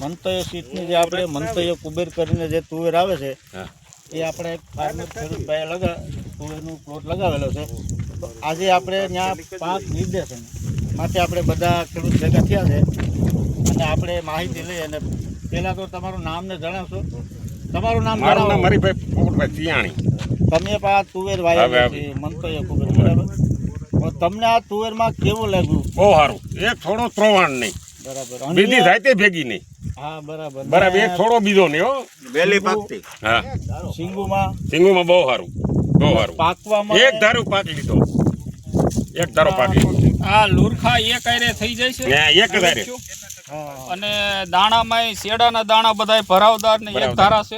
મંતવ્ય સીટની જે આપણે મંતવ્ય કુબેર કરીને જે તુવેર આવે છે એ આપણે ફાર્મર ખેડૂત ભાઈ લગા તુવેરનું પ્લોટ લગાવેલો છે. તો આજે આપણે ત્યાં પાંચ નિર્દેશન માટે આપણે બધા ખેડૂત ભેગા થયા છે. અને આપણે માહિતી લઈએ અને પહેલાં તો તમારું નામ ને જણાવશો. તમારું નામ મારી ભાઈ જણાવો હરીભાઈ પોપટભાઈ સિયાણી તમે પા તુવેર વાય મંતય કુબેર બરાબર? તમને આ તુવેરમાં કેવું લાગ્યું? બહુ સારું. એક થોડો ત્રોવાણ નહીં. બરાબર. બીજી થાય તે ભેગી નહીં. હા બરાબર. બરાબર એક થોડો બીજો નહીં હો. વેલી પાકતી હા. સિંગુમાં સિંગુમાં બહુ સારું. બહુ સારું. પાકવામાં એક ધારું પાકી લીધો. એક ધારો પાકી લીધો. આ લુરખા એક આયરે થઈ જાય છે? ને એક ધારે અને દાણામાં શેડાના દાણા બધાય ભરાવદાર ને એક ધારા છે?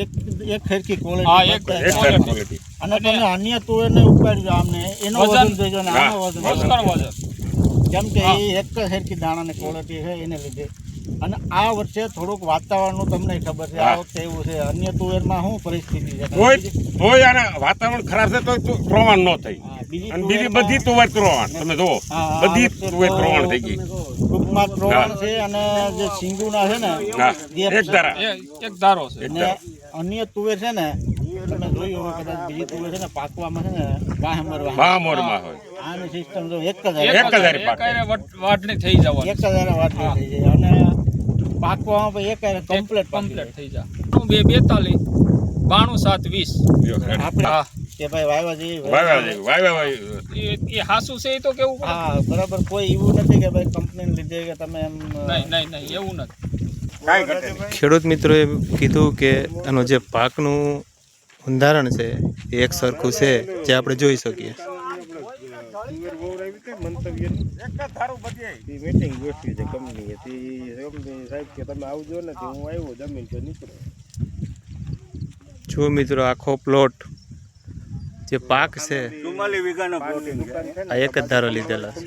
એક એક ખરકી હા, એક- ક્વોલિટી. અને તમે અન્ય તુવેરને ઉપાડ્યો આમને. એનો વજન. જોઈજો ને આનો વજન. વજન. કેમ કે એ એક હરકી દાણાની ક્વોલિટી છે એને લીધે. અને આ વર્ષે થોડુંક વાતાવરણનું તમને ખબર છે આ. વખતે એવું છે. અન્ય તુવેરમાં શું પરિસ્થિતિ છે? કોઈ કોઈ આને વાતાવરણ ખરાબ છે તો ત્રોવાણ ન થઈ. બીજી અને બીજી બધી તુવેર ત્રોવાણ તમે જુઓ. બધી તુવેર ત્રોવાણ થઈ ગઈ. ટૂંકમાં ત્રોવાણ છે અને જે સિંગુના છે ને એક ધારા. એક ધારો છે. અન્ય તુવેર છે ને તમે જોયું હોય કદાચ બીજી તુવેર છે ને પાકવામાં છે ને વાહ મરવા મહા મોરમાં હોય. આની સિસ્ટમ તો એક જ એક જ થઈ જવાની. એક જ હારે થઈ જાય. અને પાકવામાં પણ એક કમ્પ્લીટ કમ્પ્લીટ થઈ જાય. બે બેતાલીસ. બાણું સાત વીસ. આપણે હા. કે ભાઈ વાયવા જેવી વાવ્યા જેવી. એ હાસુ છે એ તો કેવું હા બરાબર. કોઈ એવું નથી કે ભાઈ કંપનીને લીધે કે તમે એમ નહીં નહીં નહીં એવું નથી. ખેડૂત મિત્રોએ કીધું કે આનું જે પાકનું ઉદાહરણ છે એ એક સરખું છે જે આપણે જોઈ શકીએ. મીટિંગ ગોઠવી છે કંપની હતી કંપની સાહેબ કે તમે આવજો ને હું આવ્યો જમીન તો નીકળો જો મિત્રો આખો પ્લોટ જે પાક છે. આ એક જ ધારો લીધેલા છે.